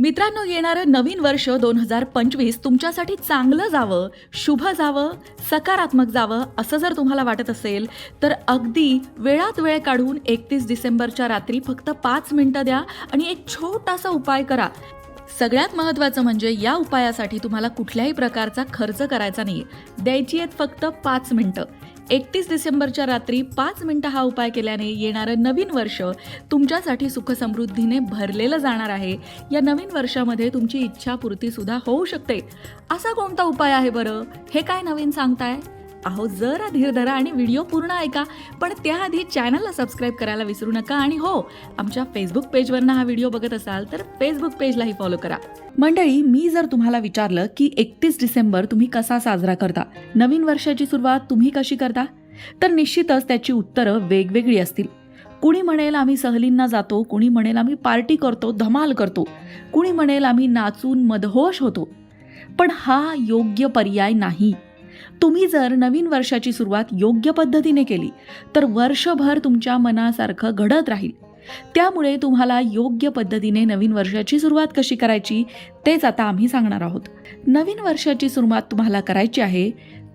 मित्रांनो येणारं नवीन वर्ष दोन हजार पंचवीस तुमच्यासाठी चांगलं जावं शुभ जावं सकारात्मक जावं असं जर तुम्हाला वाटत असेल तर अगदी वेळात वेळ काढून एकतीस डिसेंबरच्या रात्री फक्त पाच मिनिटं द्या आणि एक छोटासा उपाय करा. सगळ्यात महत्त्वाचं म्हणजे या उपायासाठी तुम्हाला कुठल्याही प्रकारचा खर्च करायचा नाही. द्यायची आहेत फक्त पाच मिनिटं. एकतीस डिसेंबरच्या रात्री पाच मिनिटं हा उपाय केल्याने येणारं नवीन वर्ष तुमच्यासाठी सुखसमृद्धीने भरलेलं जाणार आहे. या नवीन वर्षामध्ये तुमची इच्छापूर्तीसुद्धा होऊ शकते. असा कोणता उपाय आहे बरं? हे काय नवीन सांगताय? अहो जरा धीर धरा आणि व्हिडिओ पूर्ण ऐका. पण त्याआधी चॅनलला सबस्क्राईब करायला विसरू नका आणि हो आमच्या फेसबुक पेजवरनं हा व्हिडिओ बघत असाल तर फेसबुक पेजलाही फॉलो करा. मंडळी मी जर तुम्हाला विचारलं की एकतीस डिसेंबर तुम्ही कसा साजरा करता? नवीन वर्षाची सुरुवात तुम्ही कशी करता? तर निश्चितच त्याची उत्तरं वेगवेगळी असतील. कुणी म्हणेल आम्ही सहलींना जातो कुणी म्हणेल आम्ही पार्टी करतो धमाल करतो कुणी म्हणेल आम्ही नाचून मदहोश होतो. पण हा योग्य पर्याय नाही. तुम्ही जर नवीन वर्षाची सुरुवात योग्य पद्धतीने केली तर वर्षभर तुमच्या मनासारखं घडत राहील. त्यामुळे तुम्हाला योग्य पद्धतीने नवीन वर्षाची सुरुवात कशी करायची तेच आता आम्ही सांगणार आहोत. नवीन वर्षाची सुरुवात तुम्हाला करायची आहे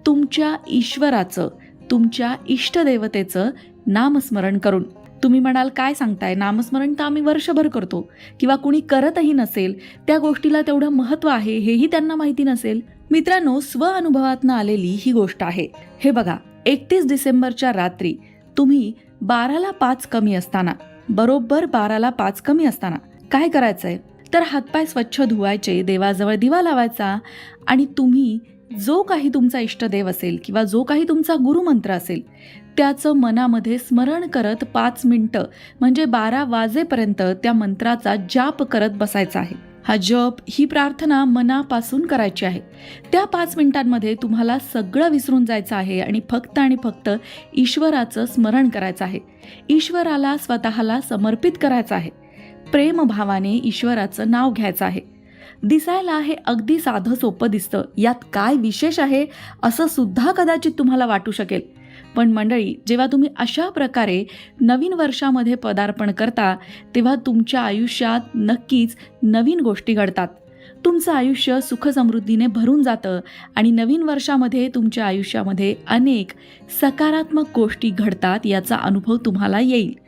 तुमच्या ईश्वराचं तुमच्या इष्टदेवतेचं नामस्मरण करून. तुम्ही म्हणाल काय सांगताय? नामस्मरण तर आम्ही वर्षभर करतो. किंवा कुणी करतही नसेल त्या गोष्टीला तेवढं महत्त्व आहे हेही त्यांना माहिती नसेल. मित्रांनो स्व अनुभवातनं आलेली ही गोष्ट आहे. हे बघा एकतीस डिसेंबरच्या रात्री तुम्ही बाराला पाच कमी असताना बरोबर बाराला पाच कमी असताना काय करायचंय? तर हातपाय स्वच्छ धुवायचे देवाजवळ दिवा लावायचा आणि तुम्ही जो काही तुमचा इष्टदेव असेल किंवा जो काही तुमचा गुरुमंत्र असेल त्याचं मनामध्ये स्मरण करत पाच मिनटं म्हणजे बारा वाजेपर्यंत त्या मंत्राचा जाप करत बसायचा आहे. हा जप ही प्रार्थना मनापासून करायची आहे. त्या पाच मिनिटांमध्ये तुम्हाला सगळं विसरून जायचं आहे आणि फक्त आणि फक्त ईश्वराचं स्मरण करायचं आहे. ईश्वराला स्वतःला समर्पित करायचं आहे. प्रेमभावाने ईश्वराचं नाव घ्यायचं आहे. दिसायला हे अगदी साधं सोपं दिसतं. यात काय विशेष आहे असं सुद्धा कदाचित तुम्हाला वाटू शकेल. पण मंडळी जेव्हा तुम्ही अशा प्रकारे नवीन वर्षामध्ये पदार्पण करता तेव्हा तुमच्या आयुष्यात नक्कीच नवीन गोष्टी घडतात. तुमचं आयुष्य सुखसमृद्धीने भरून जातं आणि नवीन वर्षामध्ये तुमच्या आयुष्यामध्ये अनेक सकारात्मक गोष्टी घडतात याचा अनुभव तुम्हाला येईल.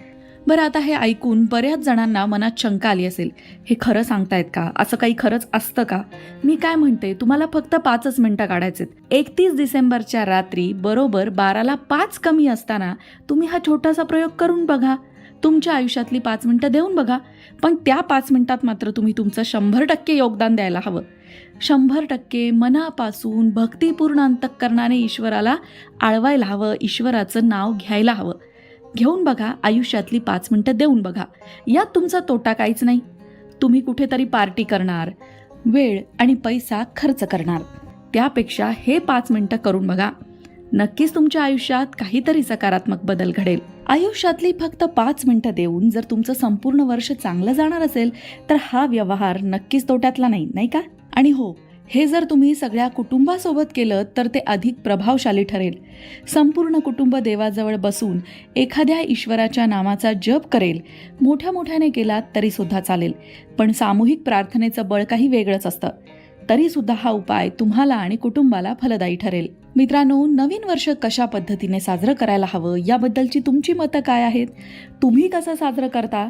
बरं आता हे ऐकून बऱ्याच जणांना मनात शंका आली असेल. हे खरं सांगतायत का? असं काही खरंच असतं का? मी काय म्हणते तुम्हाला फक्त पाचच मिनटं काढायचेत. एकतीस डिसेंबरच्या रात्री बरोबर बाराला पाच कमी असताना तुम्ही हा छोटासा प्रयोग करून बघा. तुमच्या आयुष्यातली पाच मिनटं देऊन बघा. पण त्या पाच मिनटात मात्र तुम्ही तुमचं शंभर टक्के योगदान द्यायला हवं. शंभर टक्के मनापासून भक्तिपूर्ण अंतकरणाने ईश्वराला आळवायला हवं ईश्वराचं नाव घ्यायला हवं. घेऊन बघा आयुष्यातली पाच मिनटं देऊन बघा. यात तुमचा तोटा काहीच नाही. तुम्ही कुठेतरी पार्टी करणार वेळ आणि पैसा खर्च करणार. त्यापेक्षा हे पाच मिनटं करून बघा. नक्कीच तुमच्या आयुष्यात काहीतरी सकारात्मक बदल घडेल. आयुष्यातली फक्त पाच मिनटं देऊन जर तुमचं संपूर्ण वर्ष चांगलं जाणार असेल तर हा व्यवहार नक्कीच तोट्यातला नाही नाही का? आणि हो हे जर तुम्ही सगळ्या कुटुंबासोबत केलं तर ते अधिक प्रभावशाली ठरेल. संपूर्ण कुटुंब देवाजवळ बसून एखाद्या ईश्वराच्या नामाचा जप करेल. मोठ्या मोठ्याने केलात तरीसुद्धा चालेल. पण सामूहिक प्रार्थनेचं बळ काही वेगळंच असतं. तरीसुद्धा हा उपाय तुम्हाला आणि कुटुंबाला फलदायी ठरेल. मित्रांनो नवीन वर्ष कशा पद्धतीने साजरं करायला हवं याबद्दलची तुमची मतं काय आहेत? तुम्ही कसं साजरं करता?